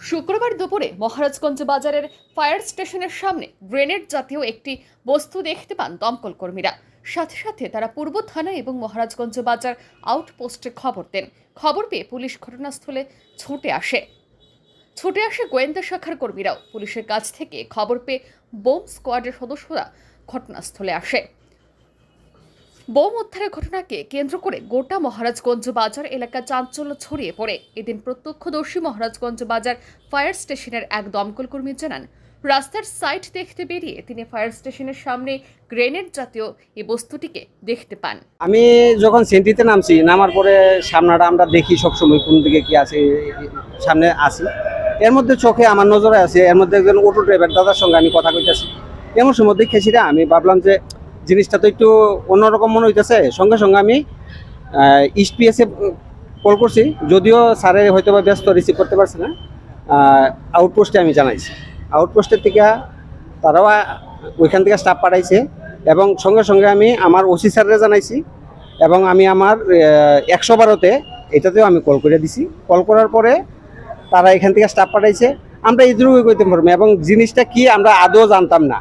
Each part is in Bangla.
শুক্রবার দুপুরে মহারাজগঞ্জ বাজারের ফায়ার স্টেশনের সামনে গ্রেনেড জাতীয় একটি বস্তু দেখতে পান দমকল কর্মীরা। সাথে সাথে তারা পূর্ব থানা এবং মহারাজগঞ্জ বাজার আউটপোস্টে খবর দেন। খবর পেয়ে পুলিশ ঘটনাস্থলে ছুটে আসে। ছুটে আসে গোয়েন্দা শাখার কর্মীরাও। পুলিশের কাছ থেকে খবর পেয়ে বোম স্কোয়াডের সদস্যরা ঘটনাস্থলে আসে। বোম উদ্ধারের ঘটনাকে কেন্দ্র করে গোটা মহারাজগঞ্জ বাজার এলাকা চাঞ্চল্য ছড়িয়ে পড়ে। এদিন প্রত্যক্ষদর্শী মহারাজগঞ্জ বাজার ফায়ার স্টেশনের এক দমকল কর্মী জানান, রাস্তার সাইড দেখতে বেরিয়ে তিনি ফায়ার স্টেশনের সামনে গ্রেনেড জাতীয় এই বস্তুটিকে দেখতে পান। আমি যখন সেন্টিতে নামছি, নামার পরে সামনাটা আমরা দেখি সবসময় কোন দিকে কি আছে, সামনে আসি এর মধ্যে চোখে আমার নজরে আছে, এর মধ্যে একজন অটো ড্রাইভার, দাদার সঙ্গে আমি কথা কইতেছি। এমন সময় দেখেছি আমি ভাবলাম যে জিনিসটা তো একটু অন্যরকম মনে হইতেছে। সঙ্গে সঙ্গে আমি ইস্টপিএসে কল করছি, যদিও স্যারে হয়তো বা ব্যস্ত রিসিভ করতে পারছে না। আউটপোস্টে আমি জানাইছি। আউটপোস্টের থেকে তারাও ওইখান থেকে স্টাফ পাঠাইছে এবং সঙ্গে সঙ্গে আমি আমার ওসি স্যাররে জানাইছি এবং আমি আমার একশো বারোতে এটাতেও আমি কল করে দিছি। কল করার পরে তারা এখান থেকে স্টাফ পাঠাইছে। আমরা ইদ্রুকে কইতে পারব এবং জিনিসটা কি আমরা আদৌ জানতাম না।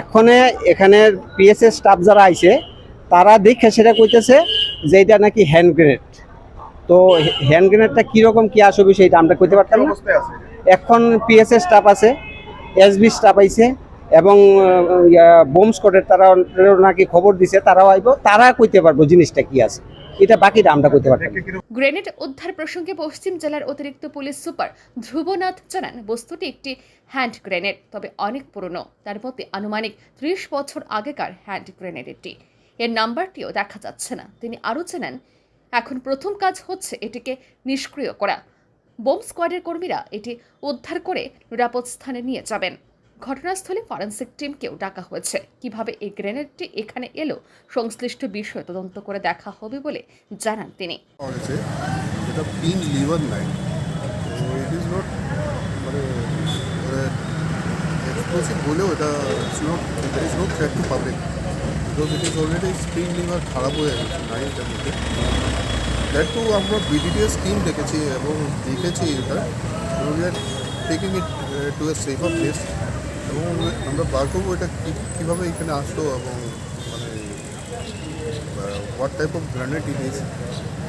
এক্ষণে এখানে পিএসএস স্টাফ যারা আইছে তারা দেখে সেটা কইতেছে যে এটা নাকি হ্যান্ড গ্রেনেড তো হ্যান্ড গ্রেনেডটা কীরকম কী আসবে সেইটা আমরা কইতে পারতাম না। এখন পিএসএস স্টাফ আছে এসবি স্টাফ আইছে এবং বোম স্কোয়াডের তারা নাকি খবর দিছে তারাও আইব তারা কইতে পারব জিনিসটা কি আছে। এটা বাকিটা আমরা কইতে পারতাম। গ্রেনেড উদ্ধার প্রসঙ্গে পশ্চিম জেলার অতিরিক্ত পুলিশ সুপার ধ্রুবনাথ জানান, বস্তুটি একটি হ্যান্ড গ্রেনেড, তবে অনেক পুরনো। তার মধ্যে আনুমানিক ত্রিশ বছর আগেকার হ্যান্ড গ্রেনেড এটি। এর নাম্বারটিও দেখা যাচ্ছে না। তিনি আরও জানান, এখন প্রথম কাজ হচ্ছে এটিকে নিষ্ক্রিয় করা। বোম স্কোয়াডের কর্মীরা এটি উদ্ধার করে নিরাপদ স্থানে নিয়ে যাবেন। ঘটনাস্থলে ফরেন্সিক টিমকেও ডাকা হয়েছে। কীভাবে এই গ্রেনেডটি এখানে এলো, সংশ্লিষ্ট বিষয় তদন্ত করে দেখা হবে বলে জানান তিনি। মানে এক্সপ্লোসিভ হলেও এটা it's not there is no threat to public because it is already spring lever খারাপ গেছে লাইনটার মধ্যে। দ্যাট টু আমরা দেখেছি এবং দেখেছি এটা। আর taking it to a safer place এবং আমরা বার করব এটা কী- কীভাবে এখানে আসলো এবং মানে what type of grenade it is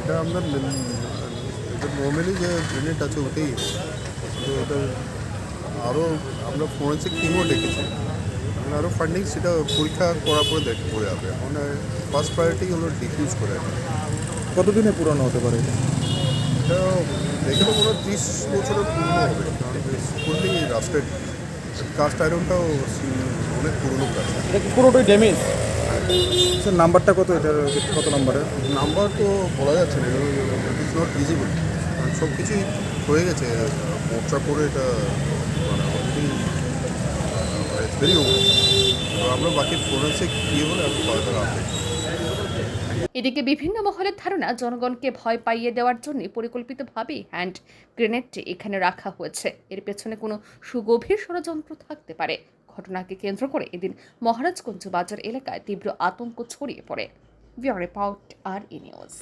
এটা আমরা এটা নর্মালি যে গ্রেনেড আছে ওটাই। তো এটা আরও আমরা ফরেন্সিক টিমও ডেকেছি আরও ফান্ডিং সেটা পরীক্ষা করার পরে দেখ করে যাবে। এখন ফার্স্ট প্রায়োরিটি হলো ডিফিউজ করে। কতদিনে পুরানো হতে পারে এটা? দেখে কোনো ত্রিশ বছরের পুরনো হবে। কারণ ফুললি রাস্টেড কাস্ট আয়রনটাও অনেক পুরনো কাজ এটা কি পুরোটাই ড্যামেজ স্যার নাম্বারটা কত? এটা কত নাম্বারে নাম্বার তো বলা যাচ্ছে না ইট ইজ নট ভিজিবল সব কিছুই হয়ে গেছে মোর্চা করে এটা এদিকে বিভিন্ন মহলের ধারণা, জনগণকে ভয় পাইয়ে দেওয়ার জন্য পরিকল্পিতভাবেই হ্যান্ড গ্রেনেডটি এখানে রাখা হয়েছে। এর পেছনে কোনো সুগভীর ষড়যন্ত্র থাকতে পারে। ঘটনাকে কেন্দ্র করে এদিন মহারাজগঞ্জ বাজার এলাকায় তীব্র আতঙ্ক ছড়িয়ে পড়ে। বিয়ার রিপোর্ট, আর ই নিউজ।